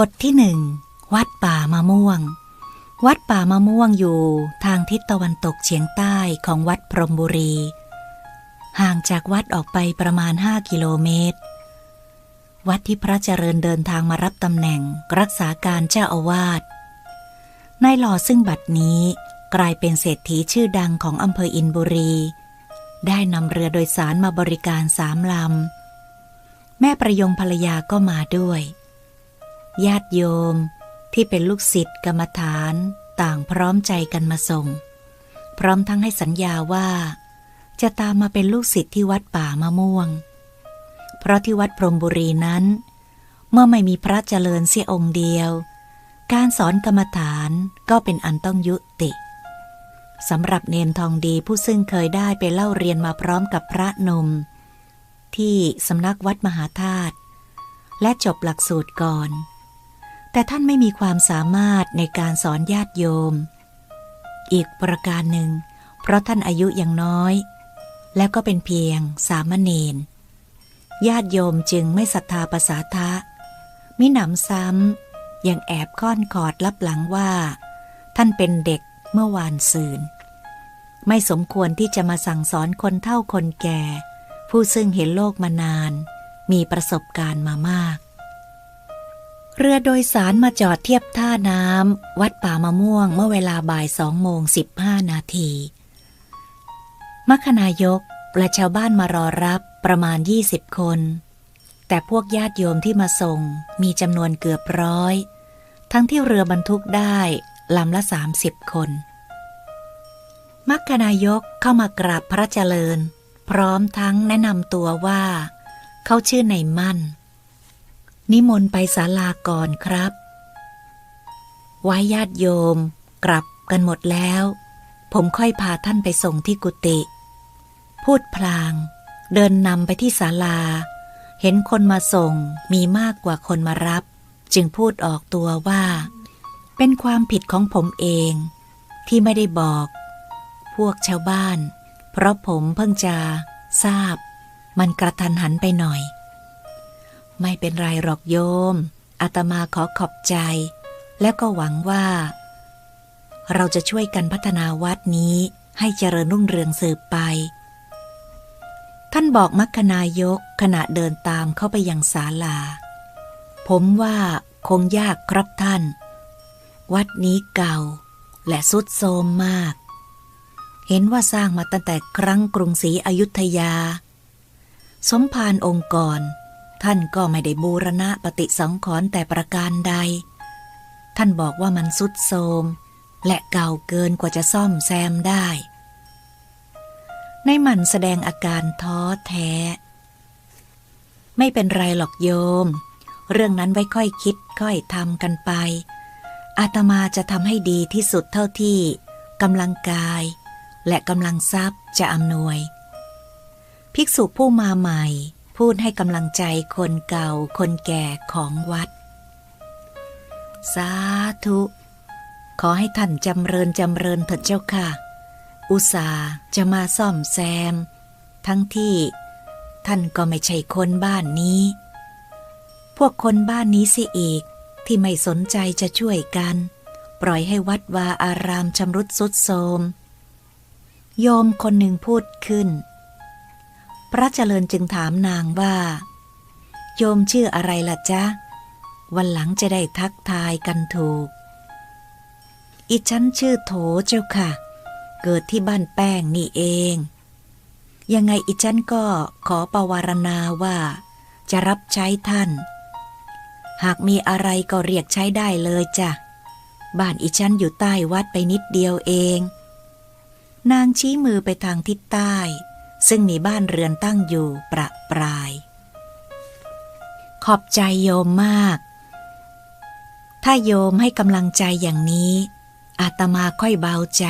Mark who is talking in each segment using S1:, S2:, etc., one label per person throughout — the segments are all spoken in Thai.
S1: บทที่หนึ่งวัดป่ามะม่วง วัดป่ามะม่วงอยู่ทางทิศตะวันตกเฉียงใต้ของวัดพรหมบุรี ห่างจากวัดออกไปประมาณ 5 กิโลเมตร วัดที่พระเจริญเดินทางมารับตำแหน่งรักษาการเจ้าอาวาสนายหล่อซึ่งบัดนี้กลายเป็นเศรษฐีชื่อดังของอำเภออินบุรี ได้นำเรือโดยสารมาบริการสามลำ แม่ประยงภรรยาก็มาด้วย ญาติโยมที่เป็นลูกศิษย์กรรมฐานต่างพร้อมใจกันมาส่ง พร้อมทั้งให้สัญญาว่า จะตามมาเป็นลูกศิษย์ที่วัดป่ามะม่วง เพราะที่วัดพรมบุรีนั้น เมื่อไม่มีพระเจริญเสียองค์เดียว การสอนกรรมฐานก็เป็นอันต้องยุติสำหรับเนนทองดีผู้ซึ่งเคยได้ไปเล่าเรียนมาพร้อมกับพระนม ที่สำนักวัดมหาธาตุและจบหลักสูตรก่อน แต่ท่านไม่มีความสามารถในการสอนญาติโยม อีกประการหนึ่ง เพราะท่านอายุยังน้อย และก็เป็นเพียงสามเณรญาติโยมจึงไม่ศรัทธาภาษาทะ มิหนำซ้ำยังแอบก้อนกอดลับหลังว่า ท่านเป็นเด็กเมื่อวานซืน ไม่สมควรที่จะมาสั่งสอนคนเท่าคนแก่ ผู้ซึ่งเห็นโลกมานาน มีประสบการณ์มามาก เรือโดยสารมาจอดเทียบท่าน้ำวัดป่ามะม่วงเมื่อเวลาบ่ายสองโมงสิบห้านาทีมัคคณายกและชาวบ้านมารอรับประมาณยี่สิบคน แต่พวกญาติโยมที่มาส่งมีจำนวนเกือบร้อย ทั้งที่เรือบรรทุกได้ลำละสามสิบคนมัคคณายกเข้ามากราบพระเจริญ พร้อมทั้งแนะนำตัวว่า เขาชื่อในมั่น นิมนต์ไปศาลาก่อนครับ ไว้ญาติโยม กลับกันหมดแล้ว ผมค่อยพาท่านไปส่งที่กุฏิพูดพลาง เดินนำไปที่ศาลา เห็นคนมาส่งมีมากกว่าคนมารับ จึงพูดออกตัวว่า เป็นความผิดของผมเอง ที่ไม่ได้บอก พวกชาวบ้าน เพราะผมเพิ่งจะทราบ มันกระทันหันไปหน่อย ไม่เป็นไรหรอกโยมอาตมาขอขอบใจ และก็หวังว่า เราจะช่วยกันพัฒนาวัดนี้ให้เจริญรุ่งเรืองสืบไป ท่านบอกมัคคณายกขณะเดินตามเข้าไปยังศาลา ผมว่าคงยากครับท่าน วัดนี้เก่า และสุดโทรมมาก เห็นว่าสร้างมาตั้งแต่ครั้งกรุงศรีอยุธยา สมภารองค์กร ท่านก็ไม่ได้บูรณะปฏิสังขรณ์แต่ประการใด ท่านบอกว่ามันสุดโทรมและเก่าเกินกว่าจะซ่อมแซมได้ ในมันแสดงอาการท้อแท้ ไม่เป็นไรหรอกโยม เรื่องนั้นไว้ค่อยคิดค่อยทำกันไป อาตมาจะทำให้ดีที่สุดเท่าที่กำลังกาย และกำลังทรัพย์จะอำนวย ภิกษุผู้มาใหม่ พูดให้กำลังใจคนเก่าคนแก่ของวัด สาธุ ขอให้ท่านจำเริญจำเริญเถิดเจ้าค่ะ อุตสาจะมาซ่อมแซม ทั้งที่ท่านก็ไม่ใช่คนบ้านนี้ พวกคนบ้านนี้สิอีกที่ไม่สนใจจะช่วยกัน ปล่อยให้วัดวาอารามชำรุดสุดโทมโยมคนหนึ่งพูดขึ้น พระเจริญจึงถามนางว่า โยมชื่ออะไรล่ะจ๊ะ วันหลังจะได้ทักทายกันถูก อีฉันชื่อโถเจ้าค่ะ เกิดที่บ้านแป้งนี่เอง ยังไงอีฉันก็ขอประวารณาว่า จะรับใช้ท่าน หากมีอะไรก็เรียกใช้ได้เลยจ้ะ บ้านอีฉันอยู่ใต้วัดไปนิดเดียวเอง นางชี้มือไปทางทิศใต้ ซึ่งมีบ้านเรือนตั้งอยู่ประปราย ขอบใจโยมมาก ถ้าโยมให้กำลังใจอย่างนี้ อาตมาค่อยเบาใจ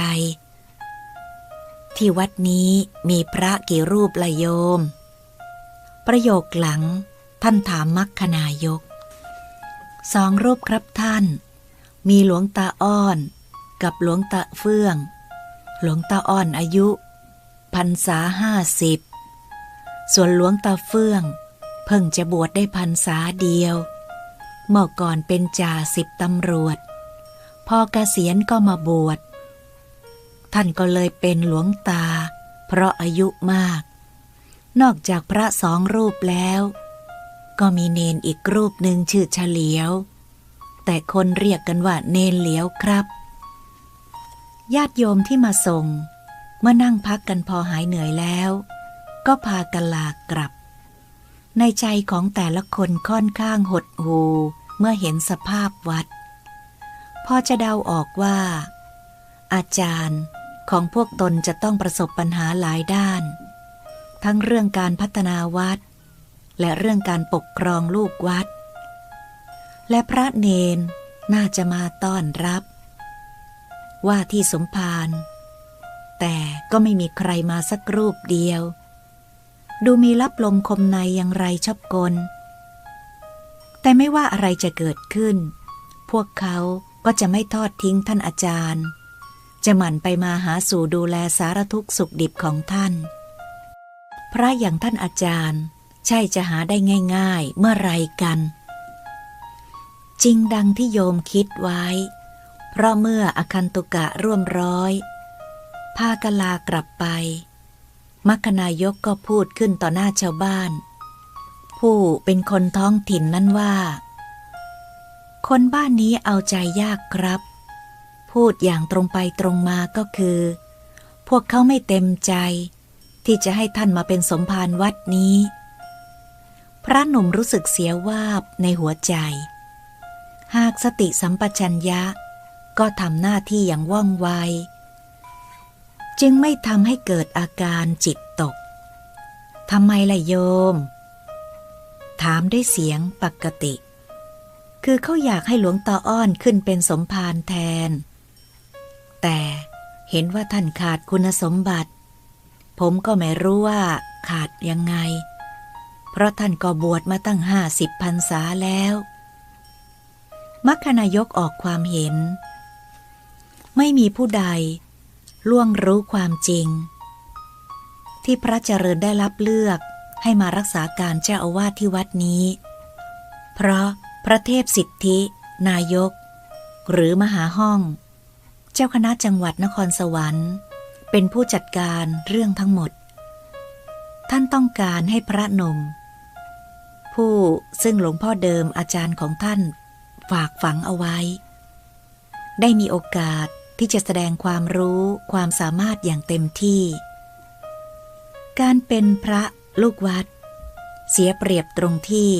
S1: ที่วัดนี้มีพระกี่รูปละโยม ประโยคหลังท่านถามมัคคณายก สองรูปครับท่าน มีหลวงตาอ้อน กับหลวงตาเฟื่อง หลวงตาอ้อนอายุ พรรษาห้าสิบ ส่วนหลวงตาเฟื่อง เพิ่งจะบวชได้พรรษาเดียว เมื่อก่อนเป็นจ่าสิบตำรวจ พอเกษียณก็มาบวช ท่านก็เลยเป็นหลวงตา เพราะอายุมาก นอกจากพระสองรูปแล้ว ก็มีเนนอีกรูปหนึ่งชื่อเฉลียว แต่คนเรียกกันว่าเนนเหลียวครับ ญาติโยมที่มาส่ง มื่อนั่งพักกันพอหายเหนื่อยแล้ว ก็พากันลากลับ ในใจของแต่ละคนค่อนข้างหดหูเมื่อเห็นสภาพวัด พอจะเดาออกว่า อาจารย์ของพวกตนจะต้องประสบปัญหาหลายด้าน ทั้งเรื่องการพัฒนาวัด และเรื่องการปกครองลูกวัด และพระเนนน่าจะมาต้อนรับ ว่าที่สมภาร แต่ก็ไม่มีใครมาสักรูปเดียว ดูมีรับลมคมในอย่างไรชอบกล แต่ไม่ว่าอะไรจะเกิดขึ้น พวกเขาก็จะไม่ทอดทิ้งท่านอาจารย์ จะหมั่นไปมาหาสู่ดูแลสารทุกข์สุขดิบของท่าน พระอย่างท่านอาจารย์ ใช่จะหาได้ง่ายๆเมื่อไรกัน จริงดังที่โยมคิดไว้ เพราะเมื่ออคันตุกะร่วมร้อย พากลากลับไป มัคคนายกก็พูดขึ้นต่อหน้าชาวบ้าน ผู้เป็นคนท้องถิ่นนั้นว่า คนบ้านนี้เอาใจยากครับ พูดอย่างตรงไปตรงมาก็คือ พวกเขาไม่เต็มใจ ที่จะให้ท่านมาเป็นสมภารวัดนี้ พระหนุ่มรู้สึกเสียวาบในหัวใจ หากสติสัมปชัญญะก็ทำหน้าที่อย่างว่องไว จึงไม่ทำให้เกิดอาการจิตตกทำไมล่ะโยม ถามด้วยเสียงปกติ คือเขาอยากให้หลวงตาอ้อนขึ้นเป็นสมภารแทน แต่เห็นว่าท่านขาดคุณสมบัติ ผมก็ไม่รู้ว่าขาดยังไง เพราะท่านก็บวชมาตั้งห้าสิบพรรษาแล้วมัคคนายกออกความเห็น ไม่มีผู้ใด ล่วงรู้ความจริง ที่พระเจริญได้รับเลือกให้มารักษาการเจ้าอาวาสที่วัดนี้ เพราะพระเทพสิทธิ นายก หรือมหาห้อง เจ้าคณะจังหวัดนครสวรรค์ เป็นผู้จัดการเรื่องทั้งหมด ท่านต้องการให้พระนม ผู้ซึ่งหลวงพ่อเดิมอาจารย์ของท่าน ฝากฝังเอาไว้ ได้มีโอกาส ที่จะแสดงความรู้ความสามารถอย่างเต็มที่ การเป็นพระลูกวัด เสียเปรียบตรงที่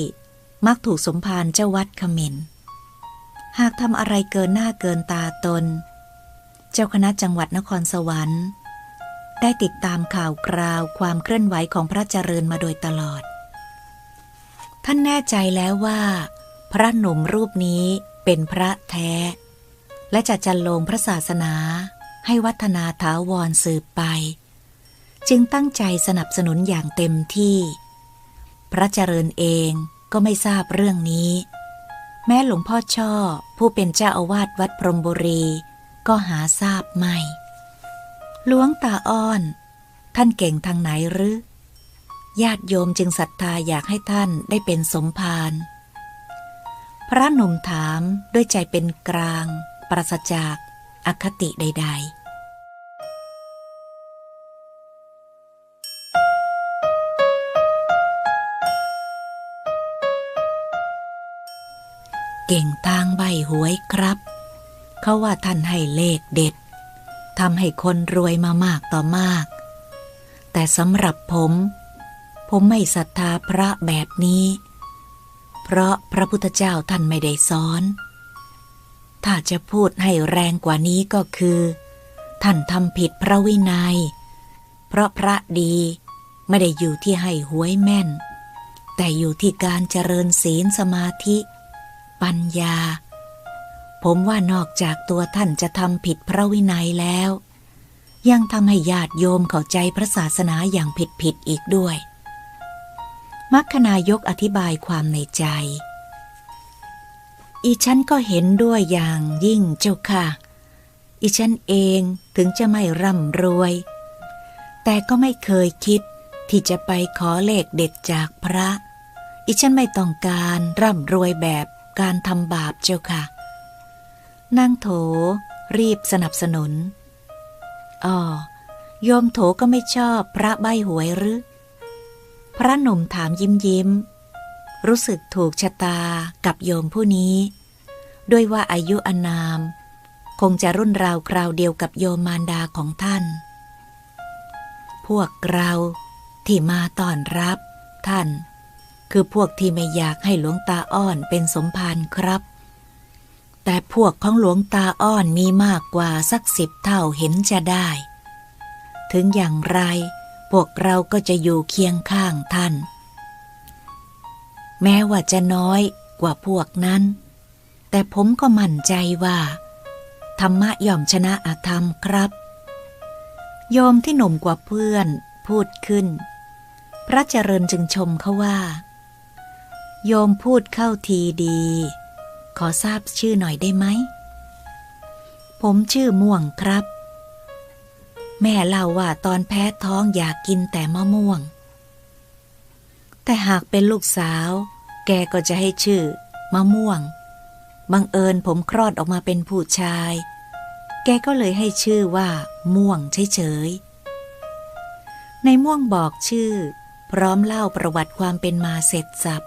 S1: มักถูกสมภารเจ้าวัดขมินหากทำอะไรเกินหน้าเกินตาตน เจ้าคณะจังหวัดนครสวรรค์ ได้ติดตามข่าวคราวความเคลื่อนไหวของพระเจริญมาโดยตลอด ท่านแน่ใจแล้วว่า พระหนุ่มรูปนี้เป็นพระแท้ และจะจันลงพระศาสนาให้วัฒนาถาวรสืบไป จึงตั้งใจสนับสนุนอย่างเต็มที่ พระเจริญเองก็ไม่ทราบเรื่องนี้ แม้หลวงพ่อช่อผู้เป็นเจ้าอาวาสวัดพรหมบุรี ก็หาทราบไม่ หลวงตาอ้อน ท่านเก่งทางไหนหรือ ญาติโยมจึงศรัทธาอยากให้ท่านได้เป็นสมภารพระหนุ่มถามด้วยใจเป็นกลาง ปราศจากอคติใด ๆเก่งทางใบหวยครับ เขาว่าท่านให้เลขเด็ดทำให้คนรวยมามากต่อมาก แต่สำหรับผม ผมไม่ศรัทธาพระแบบนี้ เพราะพระพุทธเจ้าท่านไม่ได้สอน ถ้าจะพูดให้แรงกว่านี้ก็คือ ท่านทำผิดพระวินัย เพราะพระดีไม่ได้อยู่ที่ให้หวยแม่น แต่อยู่ที่การเจริญศีลสมาธิ ปัญญา ผมว่านอกจากตัวท่านจะทำผิดพระวินัยแล้ว ยังทำให้ญาติโยมเข้าใจพระศาสนาอย่างผิดผิดอีกด้วย มัคคนายกอธิบายความในใจ อีฉันก็เห็นด้วยอย่างยิ่งเจ้าค่ะ อีฉันเองถึงจะไม่ร่ำรวย แต่ก็ไม่เคยคิดที่จะไปขอเลขเด็ดจากพระ อีฉันไม่ต้องการร่ำรวยแบบการทำบาปเจ้าค่ะ นางโถรีบสนับสนุน อ๋อ โยมโถก็ไม่ชอบพระใบหวยหรือ พระหนุ่มถามยิ้มยิ้ม รู้สึกถูกชะตากับโยมผู้นี้ ด้วยว่าอายุอนาม คงจะรุ่นราวคราวเดียวกับโยมมารดาของท่าน พวกเราที่มาต้อนรับท่าน คือพวกที่ไม่อยากให้หลวงตาอ้อนเป็นสมภารครับ แต่พวกของหลวงตาอ้อนมีมากกว่าสักสิบเท่าเห็นจะได้ ถึงอย่างไร พวกเราก็จะอยู่เคียงข้างท่าน แม้ว่าจะน้อยกว่าพวกนั้น แต่ผมก็มั่นใจว่า ธรรมะย่อมชนะอาธรรมครับ โยมที่หนุ่มกว่าเพื่อนพูดขึ้น พระเจริญจึงชมเขาว่า โยมพูดเข้าทีดี ขอทราบชื่อหน่อยได้ไหม ผมชื่อม่วงครับ แม่เล่าว่าตอนแพ้ท้องอยากกินแต่มะม่วง แต่หากเป็นลูกสาว แกก็จะให้ชื่อ มะม่วง บังเอิญผมคลอดออกมาเป็นผู้ชาย แกก็เลยให้ชื่อว่า ม่วงเฉยๆ ในม่วงบอกชื่อ พร้อมเล่าประวัติความเป็นมาเสร็จสับ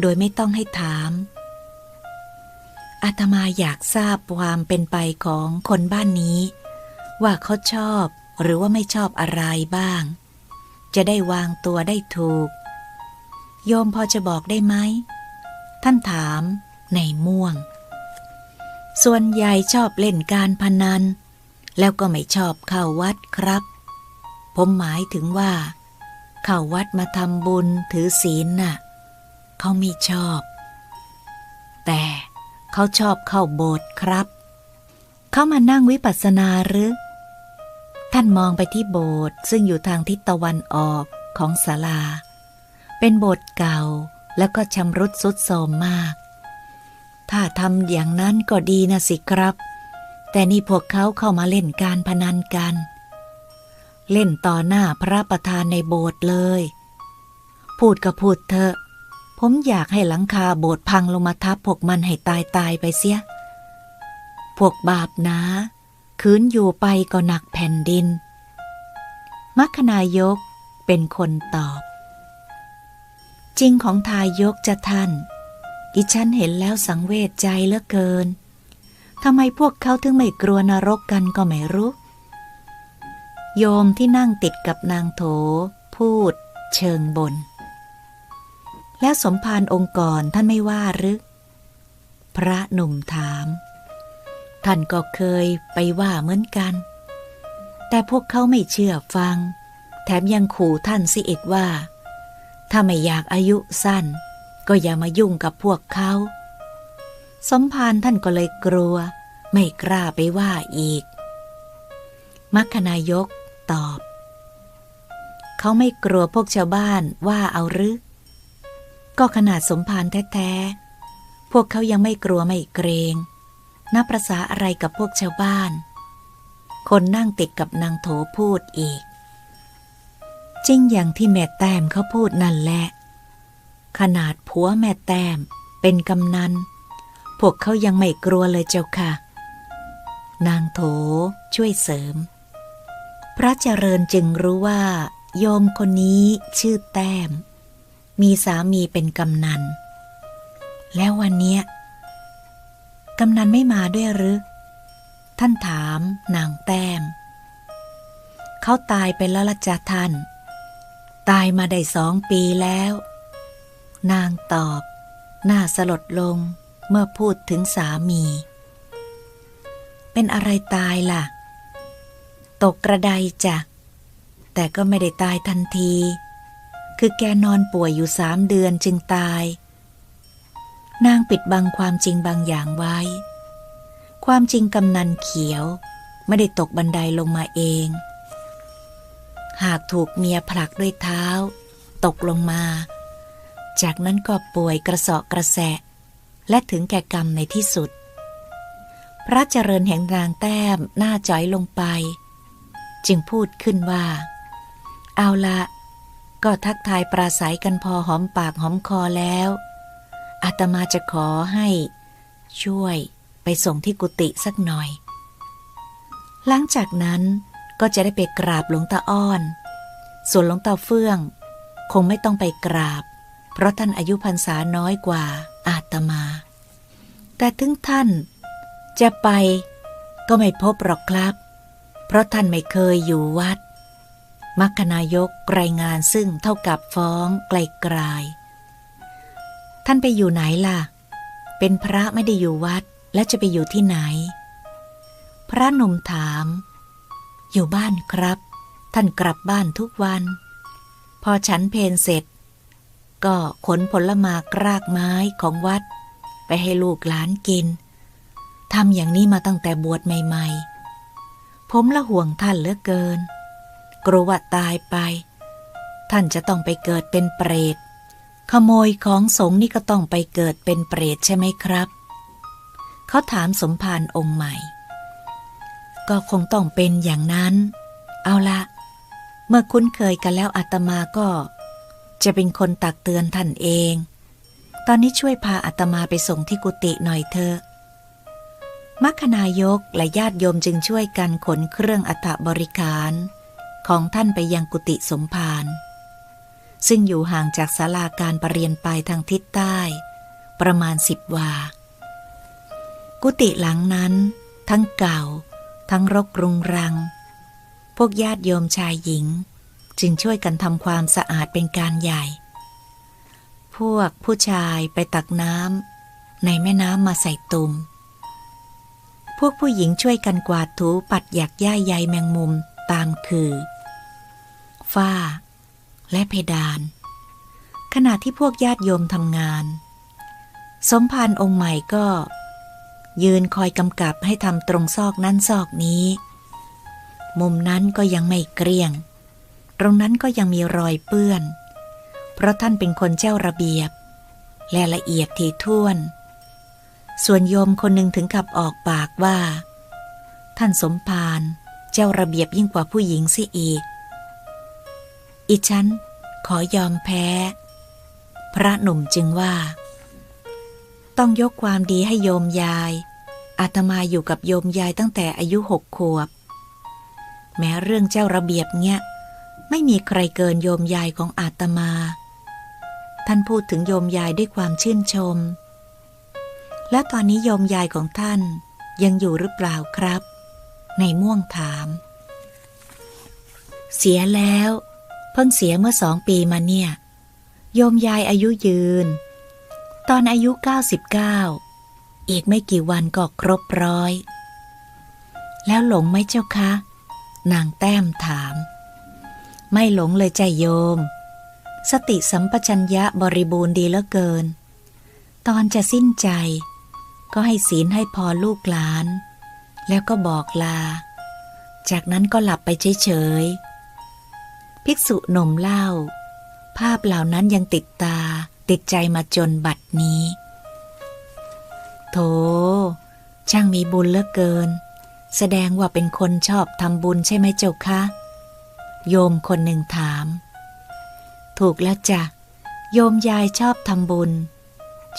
S1: โดยไม่ต้องให้ถามอาตมาอยากทราบความเป็นไปของคนบ้านนี้ ว่าเขาชอบหรือว่าไม่ชอบอะไรบ้าง จะได้วางตัวได้ถูก โยมพอจะบอกได้ไหม ท่านถามในม่วง ส่วนใหญ่ชอบเล่นการพนัน แล้วก็ไม่ชอบเข้าวัดครับ ผมหมายถึงว่า เข้าวัดมาทำบุญถือศีลน่ะ เขาไม่ชอบ แต่เขาชอบเข้าโบสถ์ครับ เขามานั่งวิปัสสนาหรือ ท่านมองไปที่โบสถ์ซึ่งอยู่ทางทิศตะวันออกของศาลา เป็นโบสถ์เก่าแล้วก็ชำรุดสุดโทรมมาก ถ้าทำอย่างนั้นก็ดีนะสิครับ แต่นี่พวกเขาเข้ามาเล่นการพนันกัน เล่นต่อหน้าพระประธานในโบสถ์เลย พูดก็พูดเถอะ ผมอยากให้หลังคาโบสถ์พังลงมาทับพวกมันให้ตายตายไปเสีย พวกบาปนะ คืนอยู่ไปก็หนักแผ่นดิน มัคคณายกเป็นคนตอบ จริงของทายกจะท่าน ดิฉันเห็นแล้วสังเวชใจเหลือเกินทำไมพวกเขาถึงไม่กลัวนรกกันก็ไม่รู้ โยมที่นั่งติดกับนางโถ พูด เชิงบน แล้วสมภารองค์ก่อนท่านไม่ว่าหรือ พระหนุ่มถาม ท่านก็เคยไปว่าเหมือนกัน แต่พวกเขาไม่เชื่อฟัง แถมยังขู่ท่านสิอีกว่า ถ้าไม่อยากอายุสั้น ก็อย่ามายุ่งกับพวกเขา สมภารท่านก็เลยกลัว ไม่กล้าไปว่าอีก มัคคณายกตอบ เขาไม่กลัวพวกชาวบ้านว่าเอาหรือ ก็ขนาดสมภารแท้ๆ พวกเขายังไม่กลัวไม่เกรง นับประษาอะไรกับพวกชาวบ้าน คนนั่งติดกับนางโถพูดอีก จริงอย่างที่แม่แต้มเขาพูดนั่นแหละ ขนาดผัวแม่แต้มเป็นกำนัน พวกเขายังไม่กลัวเลยเจ้าค่ะ นางโถช่วยเสริม พระเจริญจึงรู้ว่า โยมคนนี้ชื่อแต้ม มีสามีเป็นกำนัน แล้ววันเนี้ย กำนันไม่มาด้วยหรือ ท่านถามนางแต้ม เขาตายไปแล้วละจ้ะท่าน ตายมาได้สองปีแล้ว นางตอบหน้าสลดลงเมื่อพูดถึงสามี เป็นอะไรตายล่ะ ตกกระไดจ้ะ แต่ก็ไม่ได้ตายทันที คือแกนอนป่วยอยู่สามเดือนจึงตาย นางปิดบังความจริงบางอย่างไว้ ความจริงกำนันเขียว ไม่ได้ตกบันไดลงมาเอง หากถูกเมียผลักด้วยเท้า ตกลงมา จากนั้นก็ป่วยกระสาะกระแสะ และถึงแก่กรรมในที่สุด พระเจริญแห่งนางแต้มหน้าจ้อยลงไป จึงพูดขึ้นว่า เอาละก็ทักทายปราศัยกันพอหอมปากหอมคอแล้ว อาตมาจะขอให้ช่วยไปส่งที่กุฏิสักหน่อย หลังจากนั้นก็จะได้ไปกราบหลวงตาอ้อน ส่วนหลวงตาเฟื่อง คงไม่ต้องไปกราบ เพราะท่านอายุพรรษาน้อยกว่าอาตมา แต่ถึงท่านจะไปก็ไม่พบหรอกครับ เพราะท่านไม่เคยอยู่วัด มัคคนายกรายงานซึ่งเท่ากับฟ้องไกลๆ ท่านไปอยู่ไหนล่ะ เป็นพระไม่ได้อยู่วัดและจะไปอยู่ที่ไหน พระหนุ่มถาม อยู่บ้านครับ ท่านกลับบ้านทุกวัน พอฉันเพนเสร็จ ก็ขนผลมากรากไม้ของวัด ไปให้ลูกหลานกินทำอย่างนี้มาตั้งแต่บวชใหม่ ๆ ผมละห่วงท่านเหลือเกิน กลัวว่าตายไป ท่านจะต้องไปเกิดเป็นเปรต ขโมยของสงนี่ก็ต้องไปเกิดเป็นเปรตใช่ไหมครับ เขาถามสมภารองค์ใหม่ ก็คงต้องเป็นอย่างนั้น เอาละเมื่อคุ้นเคยกันแล้วอาตมาก็ จะเป็นคนตักเตือนท่านเอง ตอนนี้ช่วยพาอาตมาไปส่งที่กุฏิหน่อยเถอะมัคคณายกและญาติโยมจึงช่วยกันขนเครื่องอัฐบริการ ของท่านไปยังกุฏิสมภาร ซึ่งอยู่ห่างจากศาลาการประเรียนไปทางทิศใต้ ประมาณสิบวา กุฏิหลังนั้น ทั้งเก่า ทั้งรกรุงรัง พวกญาติโยมชายหญิง จึงช่วยกันทำความสะอาดเป็นการใหญ่ พวกผู้ชายไปตักน้ำในแม่น้ำมาใส่ตุ่มพวกผู้หญิงช่วยกันกวาดถูปัดหยักย่าใยแมงมุมตามคือ ฝ้า และเพดาน ขณะที่พวกญาติโยมทำงาน สมภารองค์ใหม่ก็ ยืนคอยกำกับให้ทำตรงซอกนั้นซอกนี้ มุมนั้นก็ยังไม่เกลี้ยง ตรงนั้นก็ยังมีรอยเปื้อน เพราะท่านเป็นคนเจ้าระเบียบ และละเอียดถี่ถ้วน ส่วนโยมคนหนึ่งถึงกับออกปากว่า ท่านสมภารเจ้าระเบียบยิ่งกว่าผู้หญิงสิอีก อีฉันขอยอมแพ้ พระหนุ่มจึงว่า ต้องยกความดีให้โยมยาย อาตมาอยู่กับโยมยายตั้งแต่อายุหกขวบ แม้เรื่องเจ้าระเบียบเนี้ยไม่มีใครเกินโยมยายของอาตมา ท่านพูดถึงโยมยายด้วยความชื่นชม และตอนนี้โยมยายของท่านยังอยู่หรือเปล่าครับ ในม่วงถาม เสียแล้ว เพิ่งเสียเมื่อสองปีมาเนี่ย โยมยายอายุยืน ตอนอายุ 99 อีกไม่กี่วันก็ครบร้อย แล้วหลงไหมเจ้าคะ นางแต้มถาม ไม่หลงเลยใจโยม สติสัมปชัญญะบริบูรณ์ดีเหลือเกิน ตอนจะสิ้นใจ ก็ให้ศีลให้พอลูกหลาน แล้วก็บอกลา จากนั้นก็หลับไปเฉยๆ ภิกษุนมเล่า ภาพเหล่านั้นยังติดตา ติดใจมาจนบัดนี้ โถ ช่างมีบุญเหลือเกิน แสดงว่าเป็นคนชอบทำบุญใช่ไหมเจ้าคะ โยมคนหนึ่งถาม ถูกแล้วจ้ะ โยมยายชอบทำบุญ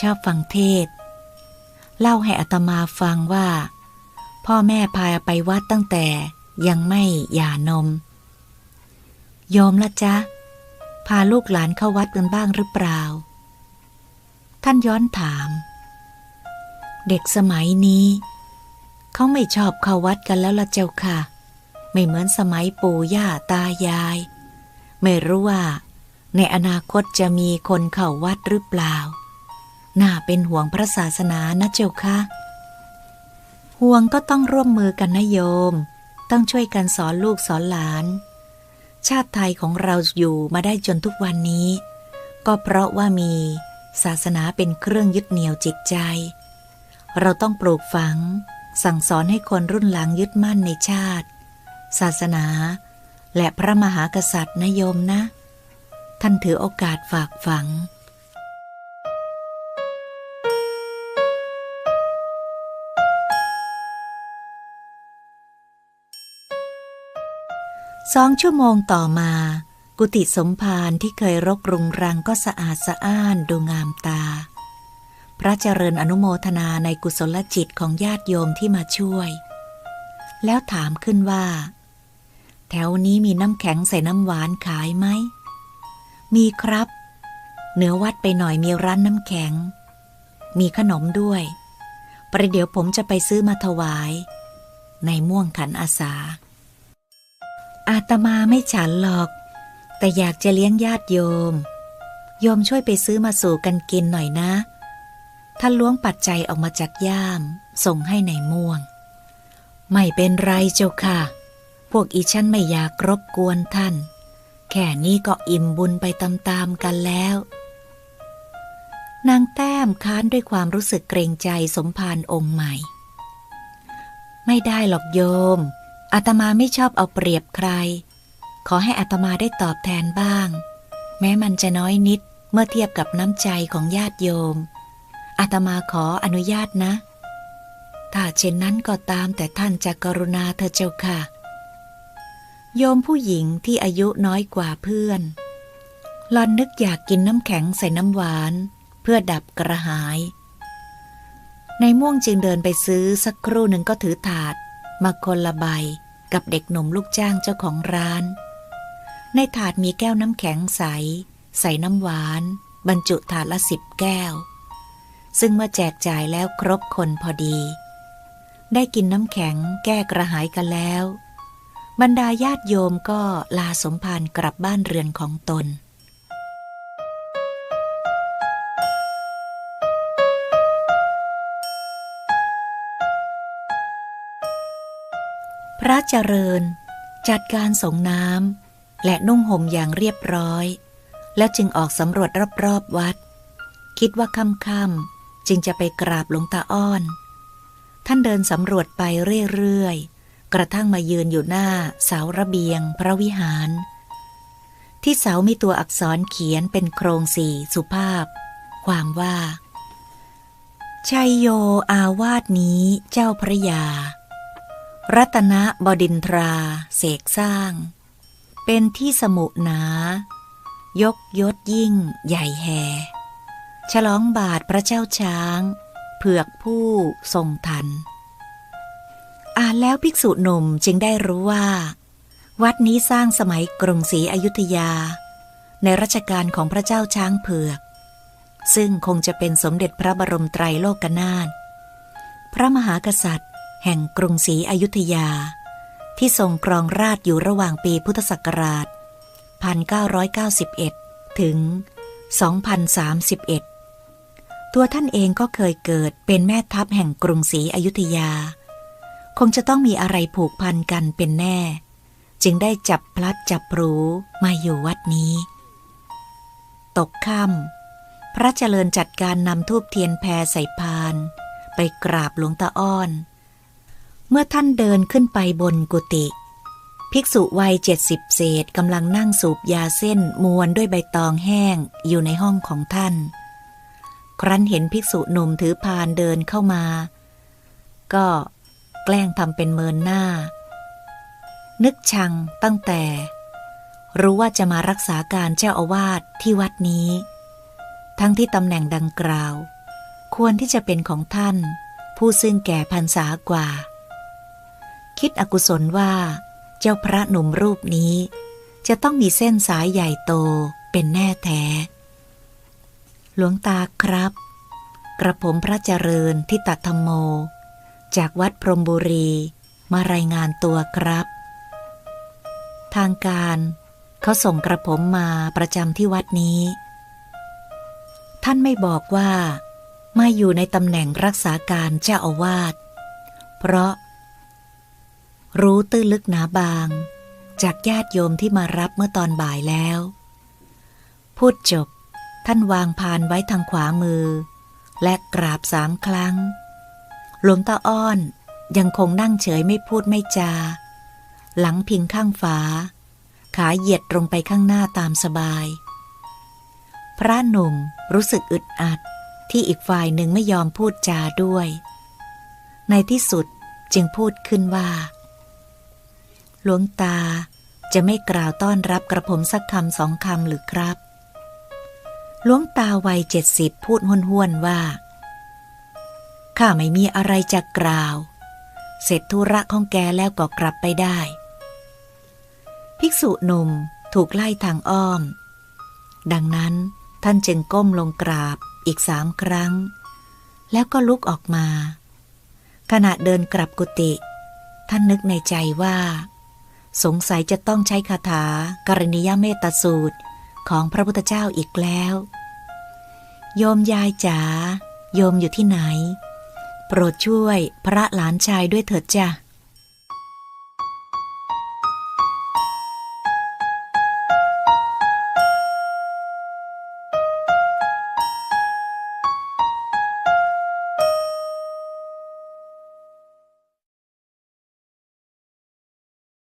S1: ชอบฟังเทศ เล่าให้อัตมาฟังว่า พ่อแม่พาไปวัดตั้งแต่ยังไม่หย่านม โยมละจ๊ะ พาลูกหลานเข้าวัดกันบ้างหรือเปล่า ท่านย้อนถาม เด็กสมัยนี้ เขาไม่ชอบเข้าวัดกันแล้วละเจ้าค่ะ ไม่เหมือนสมัยปู่ย่าตายาย ไม่รู้ว่า ในอนาคตจะมีคนเข้าวัดหรือเปล่า น่าเป็นห่วงพระศาสนานะเจ้าค่ะ ห่วงก็ต้องร่วมมือกันนะโยม ต้องช่วยกันสอนลูกสอนหลาน ชาติไทยของเราอยู่มาได้จนทุกวันนี้ ก็เพราะว่ามีศาสนาเป็นเครื่องยึดเหนี่ยวจิตใจ เราต้องปลูกฝัง สั่งสอนให้คนรุ่นหลังยึดมั่นในชาติ ศาสนา และพระมหากษัตริย์นะโยมนะ ท่านถือโอกาสฝากฝัง สองชั่วโมงต่อมา กุฏิสมภารที่เคยรกรุงรังก็สะอาดสะอ้านดูงามตา พระเจริญอนุโมทนาในกุศลจิตของญาติโยมที่มาช่วย แล้วถามขึ้นว่า แถวนี้มีน้ำแข็งใส่น้ำหวานขายไหม มีครับ เหนือวัดไปหน่อยมีร้านน้ำแข็ง มีขนมด้วย ประเดี๋ยวผมจะไปซื้อมาถวาย ในม่วงขันอาสา อาตมาไม่ฉันหรอก แต่อยากจะเลี้ยงญาติโยม โยมช่วยไปซื้อมาสู่กันกินหน่อยนะ ท่านล้วงปัจจัยออกมาจากย่าม ส่งให้ในม่วง ไม่เป็นไรเจ้าค่ะ พวกอีฉันไม่อยากรบกวนท่าน แค่นี้ก็อิ่มบุญไปตามๆกันแล้วนางแต้มค้านด้วยความรู้สึกเกรงใจสมภารองค์ใหม่ ไม่ได้หรอกโยม อาตมาไม่ชอบเอาเปรียบใคร ขอให้อาตมาได้ตอบแทนบ้าง แม้มันจะน้อยนิดเมื่อเทียบกับน้ำใจของญาติโยม อาตมาขออนุญาตนะ ถ้าเช่นนั้นก็ตามแต่ท่านจะกรุณาเธอเจ้าค่ะ โยมผู้หญิงที่อายุน้อยกว่าเพื่อนหลอนนึกอยากกินน้ำแข็งใส่น้ำหวาน เพื่อดับกระหาย ในม่วงจึงเดินไปซื้อสักครู่หนึ่งก็ถือถาด มาคนละใบกับเด็กหนุ่มลูกจ้างเจ้าของร้าน ในถาดมีแก้วน้ำแข็งใส ใส่น้ำหวาน บรรจุถาดละสิบแก้ว ซึ่งเมื่อแจกจ่ายแล้วครบคนพอดี ได้กินน้ำแข็งแก้กระหายกันแล้ว บรรดาญาติโยมก็ลาสมภารกลับบ้านเรือนของตน พระเจริญ จัดการส่งน้ำและนุ่งห่มอย่างเรียบร้อย แล้วจึงออกสำรวจรอบๆวัด คิดว่าค่ำๆจึงจะไปกราบหลวงตาอ้อน ท่านเดินสำรวจไปเรื่อยๆ กระทั่งมายืนอยู่หน้าเสาระเบียง พระวิหาร ที่เสามีตัวอักษรเขียนเป็นโครงสี่สุภาพ ความว่าชัยโยอาวาสนี้เจ้าพระยา รัตนบดินทราเสกสร้าง เป็นที่สมุหนา ยกยศยิ่งใหญ่แห่ฉลองบาทพระเจ้าช้าง เผือกผู้ทรงทัน อ่านแล้วภิกษุหนุ่มจึงได้รู้ว่า วัดนี้สร้างสมัยกรุงศรีอยุธยา ในรัชกาลของพระเจ้าช้างเผือก ซึ่งคงจะเป็นสมเด็จพระบรมไตรโลกนาถพระมหากษัตริย์ แห่งกรุงศรีอยุธยา ที่ทรงครองราชอยู่ระหว่างปีพุทธศักราช 1991 ถึง 2031 ตัวท่านเองก็เคยเกิดเป็นแม่ทัพแห่งกรุงศรีอยุธยา คงจะต้องมีอะไรผูกพันกันเป็นแน่ จึงได้จับพลัดจับรูมาอยู่วัดนี้ ตกค่ำพระเจริญจัดการนำทูบเทียนแพรใส่พาน ไปกราบหลวงตาอ้อน เมื่อท่านเดินขึ้นไปบนกุฏิภิกษุวัยเจ็ดสิบเศษกำลังนั่งสูบยาเส้นมวนด้วยใบตองแห้งอยู่ในห้องของท่าน ครั้นเห็นภิกษุหนุ่มถือพานเดินเข้ามา ก็แกล้งทำเป็นเมินหน้า นึกชังตั้งแต่ รู้ว่าจะมารักษาการเจ้าอาวาสที่วัดนี้ ทั้งที่ตำแหน่งดังกล่าว ควรที่จะเป็นของท่าน ผู้ซึ่งแก่พรรษากว่า คิดอกุศลว่า เจ้าพระหนุ่มรูปนี้ จะต้องมีเส้นสายใหญ่โตเป็นแน่แท้ หลวงตาครับ กระผมพระเจริญที่ตัดธรรมโม จากวัดพรมบุรี มารายงานตัวครับ ทางการเขาส่งกระผมมาประจำที่วัดนี้ ท่านไม่บอกว่า มาอยู่ในตำแหน่งรักษาการเจ้าอาวาส เพราะ รู้ตื้นลึกหนาบาง จากญาติโยมที่มารับเมื่อตอนบ่ายแล้ว พูดจบ ท่านวางพานไว้ทางขวามือ และกราบสามครั้ง หลวงตาอ้อนยังคงนั่งเฉยไม่พูดไม่จา หลังพิงข้างฝา ขาเหยียดตรงไปข้างหน้าตามสบาย พระหนุ่มรู้สึกอึดอัดที่อีกฝ่ายหนึ่งไม่ยอมพูดจาด้วย ในที่สุดจึงพูดขึ้นว่า หลวงตาจะไม่กล่าวต้อนรับกระผมสักคำสองคำหรือครับหลวงตาวัยเจ็ดสิบพูดห้วนๆว่า ข้าไม่มีอะไรจะกล่าว เสร็จธุระของแกแล้วก็กลับไปได้ ภิกษุหนุ่มถูกไล่ทางอ้อม ดังนั้นท่านจึงก้มลงกราบอีกสามครั้ง แล้วก็ลุกออกมา ขณะเดินกลับกุฏิท่านนึกในใจว่า สงสัยจะต้องใช้คาถากรณียเมตตาสูตรของพระพุทธเจ้าอีกแล้ว โยมยายจ๋า โยมอยู่ที่ไหน โปรดช่วยพระหลานชายด้วยเถิดจ้ะ